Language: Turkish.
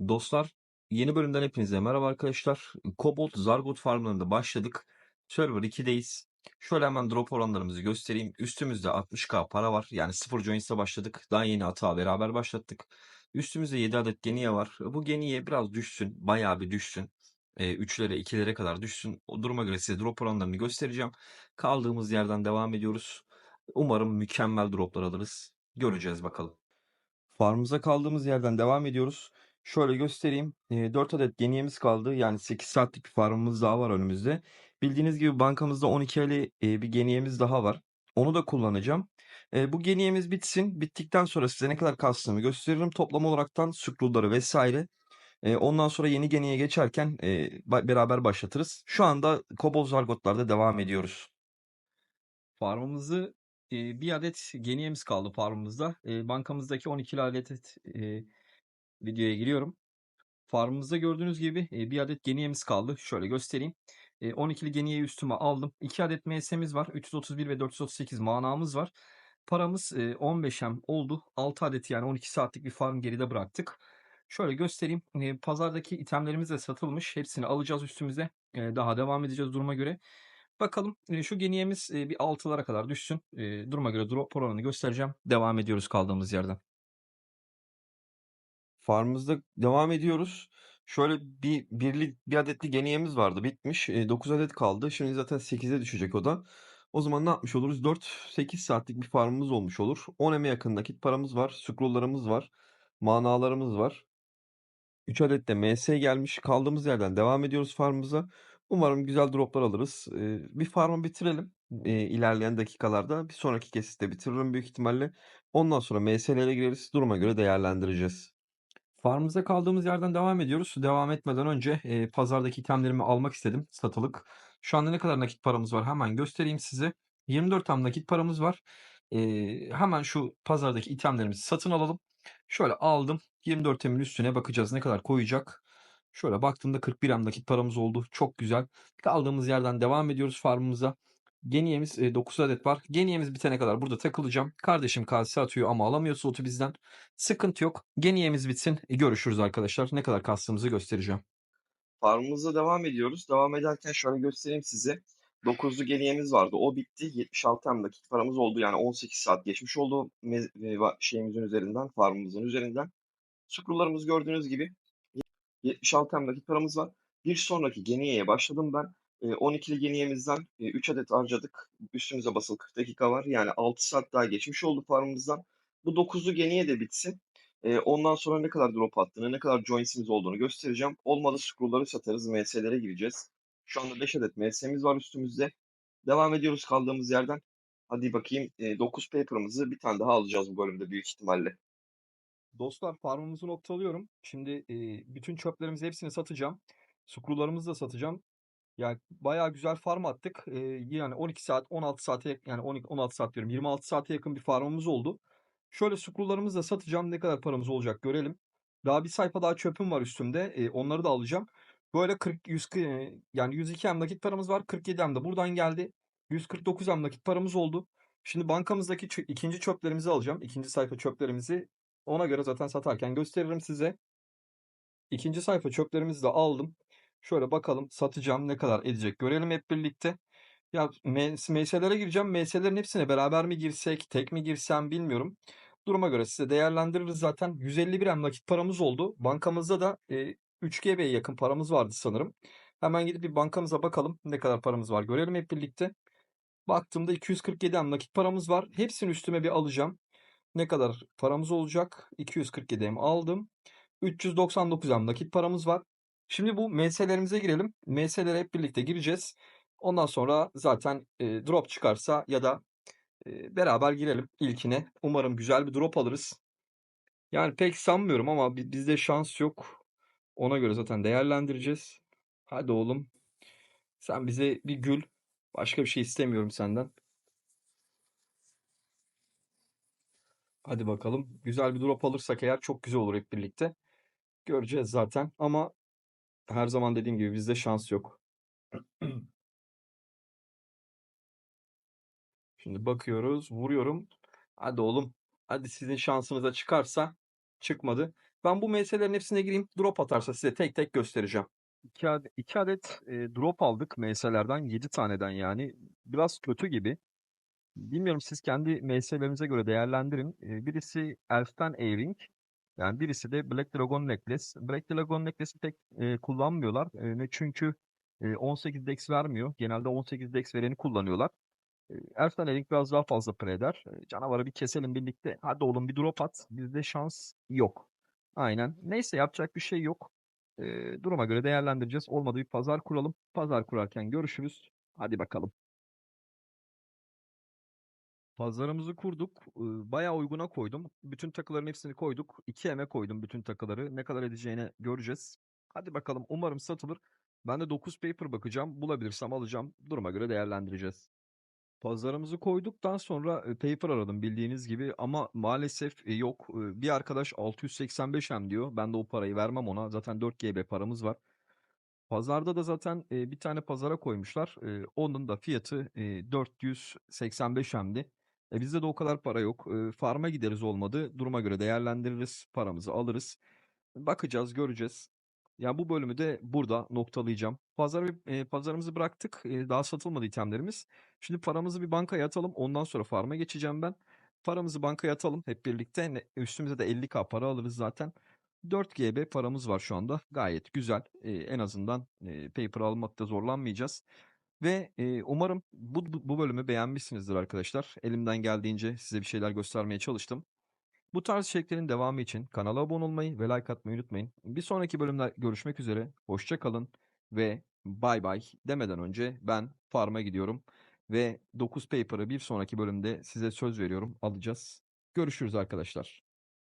Dostlar, yeni bölümden hepinize merhaba arkadaşlar. Cobalt Zargot farmlarında başladık. Server 2'deyiz. Şöyle hemen drop oranlarımızı göstereyim. Üstümüzde 60k para var. Yani 0 joints'e başladık. Daha yeni hata beraber başlattık. Üstümüzde 7 adet geniye var. Bu geniye biraz düşsün. Bayağı bir düşsün. E, 3'lere 2'lere kadar düşsün. O duruma göre size drop oranlarını göstereceğim. Kaldığımız yerden devam ediyoruz. Umarım mükemmel droplar alırız. Göreceğiz bakalım. Farmımıza kaldığımız yerden devam ediyoruz. Şöyle göstereyim. E, 4 adet geniyemiz kaldı. Yani 8 saatlik bir farmımız daha var önümüzde. Bildiğiniz gibi bankamızda 12 aylı e, bir geniyemiz daha var. Onu da kullanacağım. Bu geniyemiz bitsin. Bittikten sonra size ne kadar kastığımı gösteririm. Toplam olaraktan scrollları vesaire. Ondan sonra yeni geniye geçerken beraber başlatırız. Şu anda Kobol Zargotlar'da devam ediyoruz. Farmımızı bir adet geniyemiz kaldı farmımızda. E, bankamızdaki 12 adet e, videoya giriyorum. Farmımızda gördüğünüz gibi bir adet geniyemiz kaldı. Şöyle göstereyim. E, 12'li geniyeyi üstüme aldım. 2 adet MS'miz var. 331 ve 438 manamız var. Paramız e, 15M oldu. 6 adet yani 12 saatlik bir farm geride bıraktık. Şöyle göstereyim. Pazardaki itemlerimiz de satılmış. Hepsini alacağız üstümüze. Daha devam edeceğiz duruma göre. Bakalım şu geniyemiz bir 6'lara kadar düşsün. Duruma göre drop oranını göstereceğim. Devam ediyoruz kaldığımız yerden. Farmımızda devam ediyoruz. Şöyle bir birli bir adetli geniyemiz vardı. Bitmiş. 9 adet kaldı. Şimdi zaten 8'e düşecek o da. O zaman ne yapmış oluruz? 4-8 saatlik bir farmımız olmuş olur. 10 eme yakın nakit paramız var. Scrolllarımız var. Manalarımız var. 3 adet de MS gelmiş. Kaldığımız yerden devam ediyoruz farmımıza. Umarım güzel droplar alırız. Bir farmı bitirelim. Ee, ilerleyen dakikalarda. Bir sonraki kesitte bitiririm büyük ihtimalle. Ondan sonra MS'lere gireriz. Duruma göre değerlendireceğiz. Farmımıza kaldığımız yerden devam ediyoruz. Devam etmeden önce e, pazardaki itemlerimi almak istedim satılık. Şu anda ne kadar nakit paramız var hemen göstereyim size. 24 tam nakit paramız var. E, hemen şu pazardaki itemlerimizi satın alalım. Şöyle aldım. 24 emin üstüne bakacağız ne kadar koyacak. Şöyle baktığımda 41 em nakit paramız oldu. Çok güzel. Kaldığımız yerden devam ediyoruz farmımıza. Geniyemiz e, 9 adet var. Geniyemiz bitene kadar burada takılacağım. Kardeşim kase atıyor ama alamıyor slotu bizden. Sıkıntı yok. Geniyemiz bitsin. E, görüşürüz arkadaşlar. Ne kadar kastığımızı göstereceğim. Farmımıza devam ediyoruz. Devam ederken şöyle göstereyim size. 9'lu geniyemiz vardı. O bitti. 76 hem dakika paramız oldu. Yani 18 saat geçmiş oldu şeyimizin üzerinden, farmımızın üzerinden. Scrolllarımız gördüğünüz gibi 76 hem dakika paramız var. Bir sonraki geniyeye başladım ben. E, 12'li geniyemizden e, 3 adet harcadık. Üstümüze basılı 40 dakika var. Yani 6 saat daha geçmiş oldu farmımızdan. Bu 9'lu geniye de bitsin. Ondan sonra ne kadar drop attığını, ne kadar joints'imiz olduğunu göstereceğim. Olmadı scroll'ları satarız, MS'lere gireceğiz. Şu anda 5 adet MS'miz var üstümüzde. Devam ediyoruz kaldığımız yerden. Hadi bakayım e, 9 paper'ımızı bir tane daha alacağız bu bölümde büyük ihtimalle. Dostlar farmımızı noktalıyorum. Şimdi bütün çöplerimizi hepsini satacağım. Screw'larımızı da satacağım. Yani bayağı güzel farm attık. E, yani 12 saat, 16 saate yani 12 16 saat diyorum. 26 saate yakın bir farmımız oldu. Şöyle screw'larımızı da satacağım. Ne kadar paramız olacak görelim. Daha bir sayfa daha çöpüm var üstümde. E, onları da alacağım. Böyle 40 100 e, yani 102 em nakit paramız var. 47 em de buradan geldi. 149 em nakit paramız oldu. Şimdi bankamızdaki çö- ikinci çöplerimizi alacağım. İkinci sayfa çöplerimizi ona göre zaten satarken gösteririm size. İkinci sayfa çöplerimizi de aldım. Şöyle bakalım satacağım ne kadar edecek görelim hep birlikte. Ya MS'lere gireceğim. MS'lerin hepsine beraber mi girsek, tek mi girsem bilmiyorum. Duruma göre size değerlendiririz zaten. 151 em nakit paramız oldu. Bankamızda da e, 3 GB'ye yakın paramız vardı sanırım. Hemen gidip bir bankamıza bakalım ne kadar paramız var görelim hep birlikte. Baktığımda 247 em nakit paramız var. Hepsini üstüme bir alacağım. Ne kadar paramız olacak? 247 em aldım. 399 em nakit paramız var. Şimdi bu MS'lerimize girelim. MS'lere hep birlikte gireceğiz. Ondan sonra zaten e, drop çıkarsa ya da e, beraber girelim ilkine. Umarım güzel bir drop alırız. Yani pek sanmıyorum ama bi- bizde şans yok. Ona göre zaten değerlendireceğiz. Hadi oğlum. Sen bize bir gül. Başka bir şey istemiyorum senden. Hadi bakalım. Güzel bir drop alırsak eğer çok güzel olur hep birlikte. Göreceğiz zaten ama her zaman dediğim gibi bizde şans yok. Şimdi bakıyoruz, vuruyorum. Hadi oğlum. Hadi sizin şansınıza çıkarsa çıkmadı. Ben bu MS'lerin hepsine gireyim. Drop atarsa size tek tek göstereceğim. 2 adet, iki adet e, drop aldık MS'lerden 7 taneden yani. Biraz kötü gibi. Bilmiyorum siz kendi MS'lerinize göre değerlendirin. E, birisi Elf'ten A-Ring. Yani birisi de Black Dragon Necklace. Black Dragon Necklace'i pek e, kullanmıyorlar. E, çünkü e, 18 dex vermiyor. Genelde 18 dex vereni kullanıyorlar. E, Elf'ten A-Ring biraz daha fazla pre eder. E, canavarı bir keselim birlikte. Hadi oğlum bir drop at. Bizde şans yok. Aynen. Neyse yapacak bir şey yok. E, duruma göre değerlendireceğiz. Olmadı bir pazar kuralım. Pazar kurarken görüşürüz. Hadi bakalım. Pazarımızı kurduk. Bayağı uyguna koydum. Bütün takıların hepsini koyduk. 2M'e koydum bütün takıları. Ne kadar edeceğini göreceğiz. Hadi bakalım. Umarım satılır. Ben de 9 paper bakacağım. Bulabilirsem alacağım. Duruma göre değerlendireceğiz. Pazarımızı koyduktan sonra paper aradım bildiğiniz gibi ama maalesef yok. Bir arkadaş 685M diyor. Ben de o parayı vermem ona. Zaten 4 GB paramız var. Pazarda da zaten bir tane pazara koymuşlar. Onun da fiyatı e, 485M'di. E, bizde de o kadar para yok. E, farm'a gideriz olmadı. Duruma göre değerlendiririz. Paramızı alırız. Bakacağız, göreceğiz. Ya bu bölümü de burada noktalayacağım. Pazar e, pazarımızı bıraktık. E, daha satılmadı itemlerimiz. Şimdi paramızı bir bankaya atalım. Ondan sonra farm'a geçeceğim ben. Paramızı bankaya atalım hep birlikte. Üstümüze de 50k para alırız zaten. 4 GB paramız var şu anda. Gayet güzel. E, en azından e, paper almakta zorlanmayacağız. Ve e, umarım bu, bu, bu bölümü beğenmişsinizdir arkadaşlar. Elimden geldiğince size bir şeyler göstermeye çalıştım. Bu tarz içeriklerin devamı için kanala abone olmayı ve like atmayı unutmayın. Bir sonraki bölümler görüşmek üzere. Hoşça kalın ve bay bay demeden önce ben farm'a gidiyorum. Ve 9 paper'ı bir sonraki bölümde size söz veriyorum alacağız. Görüşürüz arkadaşlar.